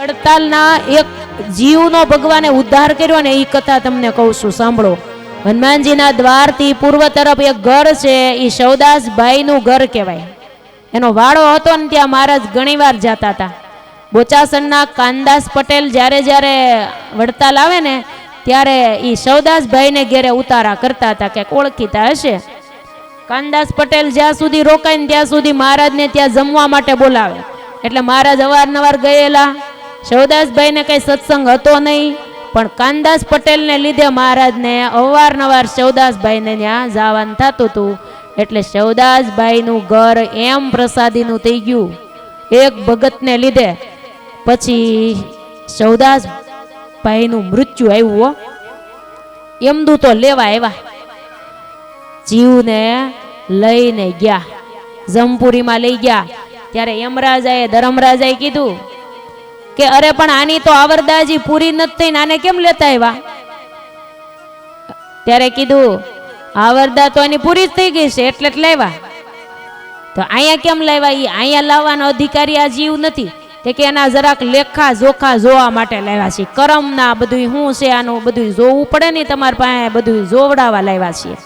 વડતાલના એક જીવનો ભગવાને ઉદ્ધાર કર્યો ને એ કથા તમને કહું છું, સાંભળો. હનુમાનજીના દ્વારથી પૂર્વ તરફ એક ઘર છે એ સૌદાસભાઈનું ઘર કહેવાય. એનો વાડો હતો ને ત્યાં મહારાજ ઘણીવાર જતા હતા. બોચાસણના કાનદાસ પટેલ જ્યારે જ્યારે વડતાલ આવે ને, ત્યારે એ સૌદાસભાઈને ઘેરે ઉતારા કરતા હતા કે ઓળખીતા હશે. કાનદાસ પટેલ જ્યાં સુધી રોકાય ને ત્યાં સુધી મહારાજને ત્યાં જમવા માટે બોલાવે. એટલે મહારાજ અવારનવાર ગયેલા. શિવદાસભાઈને કઈ સત્સંગ હતો નહીં, પણ કાનદાસ પટેલને લીધે મહારાજને અવારનવાર શિવદાસભાઈને ત્યાં જવાનું થતું હતું. એટલે શિવદાસભાઈનું ઘર એમ પ્રસાદીનું થઈ ગયું. એક ભગતને લીધે. પછી શિવદાસભાઈનું મૃત્યુ આવ્યું હો. એમદું તો લેવા આવ્યા. જીવને લઈને ગયા. જમપુરીમાં લઈ ગયા. ત્યારે યમરાજાએ ધરમરાજાએ કીધું કે અરે પણ આની તો આવરદાજી પૂરી નથી આને કેમ લેતા આવ્યા? ત્યારે કીધું, આવરદા તો આની પૂરી જ થઈ ગઈ છે, એટલે જ લાવ્યા. તો અહીંયા કેમ લાવ્યા? એ અહીંયા લાવવાનો અધિકારી આ જીવ નથી. કે એના જરાક લેખા જોખા જોવા માટે લાવ્યા છીએ કરમના બધું શું છે આનું બધું જોવું પડે ને તમારી પાસે બધું જોવડાવવા લાવ્યા છીએ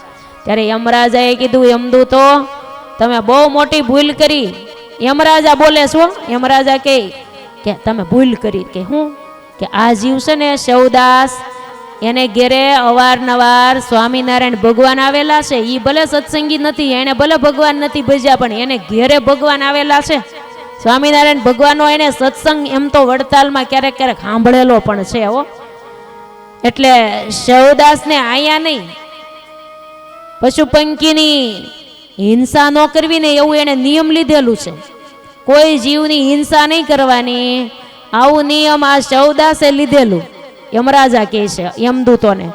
ત્યારે યમરાજાએ કીધું યમદુ તો તમે બહુ મોટી ભૂલ કરી. યમરાજા બોલે છો યમરાજા કે કે તમે ભૂલ કરી કે હું? કે આ જીવ છે ને શિવદાસ. એને ઘેરે અવારનવાર સ્વામિનારાયણ ભગવાન આવેલા છે. એ ભલે સત્સંગી નથી, એને ભલે ભગવાન નથી ભજ્યા, પણ એને ઘેરે ભગવાન આવેલા છે. સ્વામિનારાયણ ભગવાનનો એને સત્સંગ એમ તો વડતાલમાં ક્યારેક ક્યારેક સાંભળેલો પણ છે હો. એટલે શિવદાસને આયા નહીં. પશુ પંખીની હિંસા ન કરવી ને એવું એને નિયમ લીધેલું છે. કોઈ જીવની હિંસા નહીં કરવાની. આવું નિયમ આ શવદાસે લીધેલું. યમરાજા કહે છે, યમદૂતોને,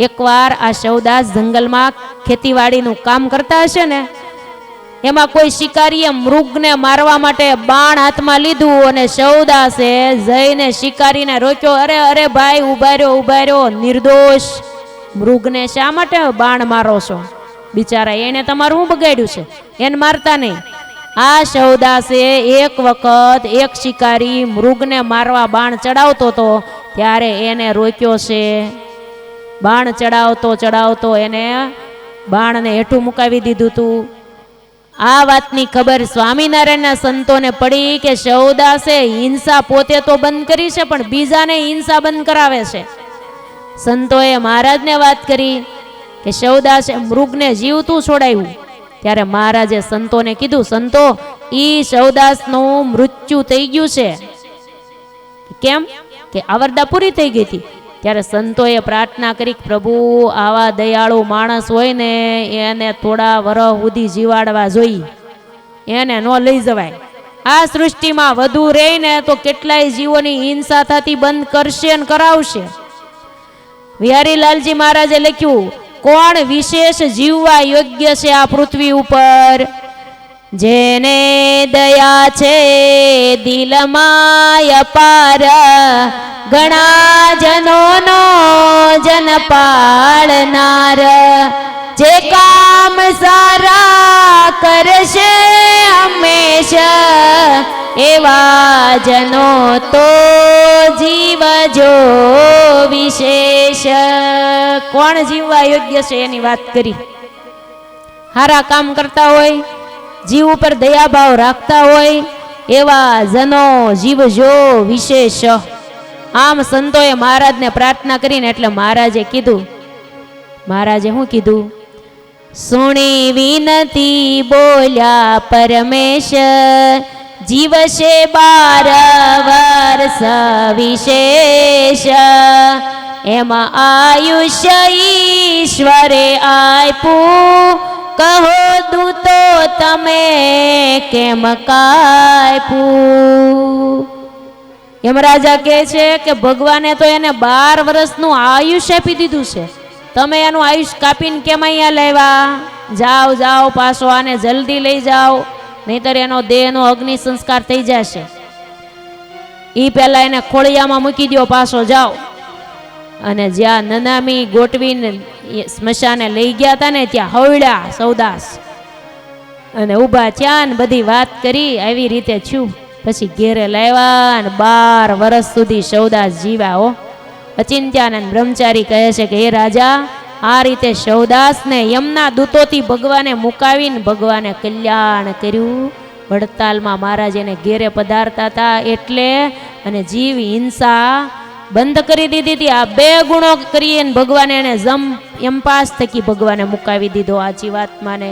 એકવાર આ શવદાસ જંગલમાં ખેતીવાડીનું કામ કરતા હશે ને, એમાં કોઈ શિકારીએ મૃગને મારવા માટે બાણ હાથમાં લીધું અને શવદાસે જઈને શિકારીને રોક્યો, અરે અરે ભાઈ ઊભા રહ્યો ઊભા રહ્યો, નિર્દોષ, મૃગને શા માટે બાણ મારો છો? બિચારા એને તમારું શું બગાડ્યું છે? એને મારતા નહીં. આ શવદાસે એક વખત એક શિકારી મૃગને મારવા બાણ ચડાવતો હતો, ત્યારે એને રોક્યો છે. બાણ ચડાવતો ચડાવતો એને બાણને હેઠું મુકાવી દીધું હતું આ વાતની ખબર સ્વામિનારાયણના સંતોને પડી કે શવદાસે હિંસા પોતે તો બંધ કરી છે, પણ બીજાને હિંસા બંધ કરાવે છે. સંતોએ મહારાજને વાત કરી કે શવદાસે મૃગને જીવતું છોડાયું. ત્યારે મહારાજે સંતોને કીધું, સંતો, ઈ શવદાસનું મૃત્યુ થઈ ગયું છે. કેમ? કે આવરદા પૂરી થઈ ગઈ હતી. ત્યારે સંતોએ પ્રાર્થના કરી પ્રભુ, આવા દયાળુ માણસ હોય ને, એને થોડા વરહ સુધી જીવાડવા જોઈ. એને ન લઈ જવાય. આ સૃષ્ટિમાં વધુ રહે ને તો કેટલાય જીવોની હિંસા થતી બંધ કરશે અને કરાવશે. વિહારીલાલજી મહારાજે લખ્યું કોણ વિશેષ જીવવા યોગ્ય છે આ પૃથ્વી ઉપર? જેને દયા છે દિલમાં અપાર. ઘણા જનોનો જન પાળનાર. જે કામ સારા કરશે હંમેશા. એવા જનો તો જીવજો વિશેષ. કોણ જીવવા યોગ્ય છે એની વાત કરી? સારા કામ કરતા હોય, જીવ ઉપર દયાભાવ રાખતા હોય એવા જનો જીવજો વિશેષ. આમ સંતોએ મહારાજને પ્રાર્થના કરીને એટલે મહારાજે કીધું. મહારાજે શું કીધું? સુણી વિનતી બોલ્યા પરમેશ જીવશે બાર વર્ષ વિશેષ. એમાં આયુષ્ય ઈશ્વરે આપ્યું. કહો દૂતો, તમે કેમ કાપ્યું? યમરાજા કહે છે કે ભગવાને તો એને બાર વર્ષનું આયુષ્ય આપી દીધું છે. તમે એનું આયુષ કાપીને કેમ અહીંયા લેવા? જાઓ જાઓ, પાછો આને જલ્દી લઈ જાઓ. નહીતર એનો દેહનો અગ્નિ સંસ્કાર થઈ જશે. એ પહેલાં એને ખોળિયામાં મૂકી દો પાછો જાઓ. અને જ્યાં નનામી ગોટવીને સ્મશાને લઈ ગયા હતા ને ત્યાં હવડ્યા સૌદાસ. અને ઊભા ત્યાં ને બધી વાત કરી, આવી રીતે છું. પછી ઘેરે લાવ્યા અને બાર વર્ષ સુધી સૌદાસ જીવ્યા હો. અચિંત્યાનંદ બ્રહ્મચારી કહે છે કે, હે રાજા આ રીતે શવદાસને યમના દૂતોથી ભગવાને મુકાવીને ભગવાને કલ્યાણ કર્યું. વડતાલમાં મહારાજ એને ઘેરે પધારતા હતા એટલે અને જીવ હિંસા બંધ કરી દીધી હતી. આ બે ગુણો કરીને ભગવાને એને જમ યમપાસ થકી ભગવાને મુકાવી દીધો. આ જીવાત્માને